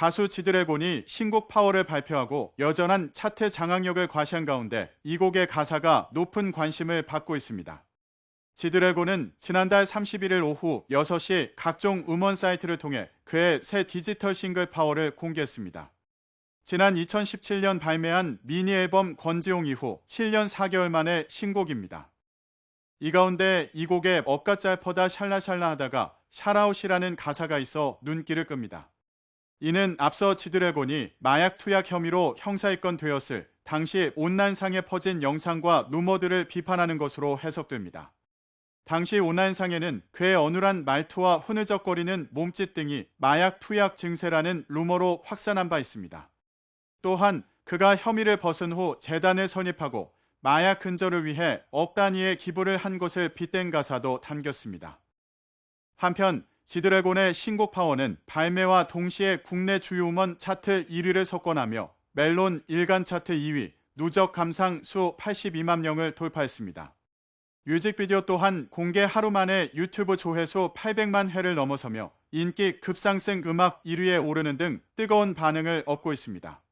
가수 지드래곤이 신곡 파워를 발표하고 여전한 차트 장악력을 과시한 가운데 이 곡의 가사가 높은 관심을 받고 있습니다. 지드래곤은 지난달 31일 오후 6시 각종 음원 사이트를 통해 그의 새 디지털 싱글 파워를 공개했습니다. 지난 2017년 발매한 미니 앨범 권지용 이후 7년 4개월 만의 신곡입니다. 이 가운데 이 곡에 엇가짤 퍼다 샬라샬라 하다가 샤라웃이라는 가사가 있어 눈길을 끕니다. 이는 앞서 지드래곤이 마약 투약 혐의로 형사 입건 되었을 당시 온라인상에 퍼진 영상과 루머들을 비판하는 것으로 해석됩니다. 당시 온라인상에는 그의 어눌한 말투와 흐느적거리는 몸짓 등이 마약 투약 증세라는 루머로 확산한 바 있습니다. 또한 그가 혐의를 벗은 후 재단을 설립하고 마약 근절을 위해 억 단위의 기부를 한 것을 빗댄 가사도 담겼습니다. 한편 지드래곤의 신곡 파워는 발매와 동시에 국내 주요 음원 차트 1위를 석권하며 멜론 일간 차트 2위, 누적 감상 수 82만 명을 돌파했습니다. 뮤직비디오 또한 공개 하루 만에 유튜브 조회수 800만 회를 넘어서며 인기 급상승 음악 1위에 오르는 등 뜨거운 반응을 얻고 있습니다.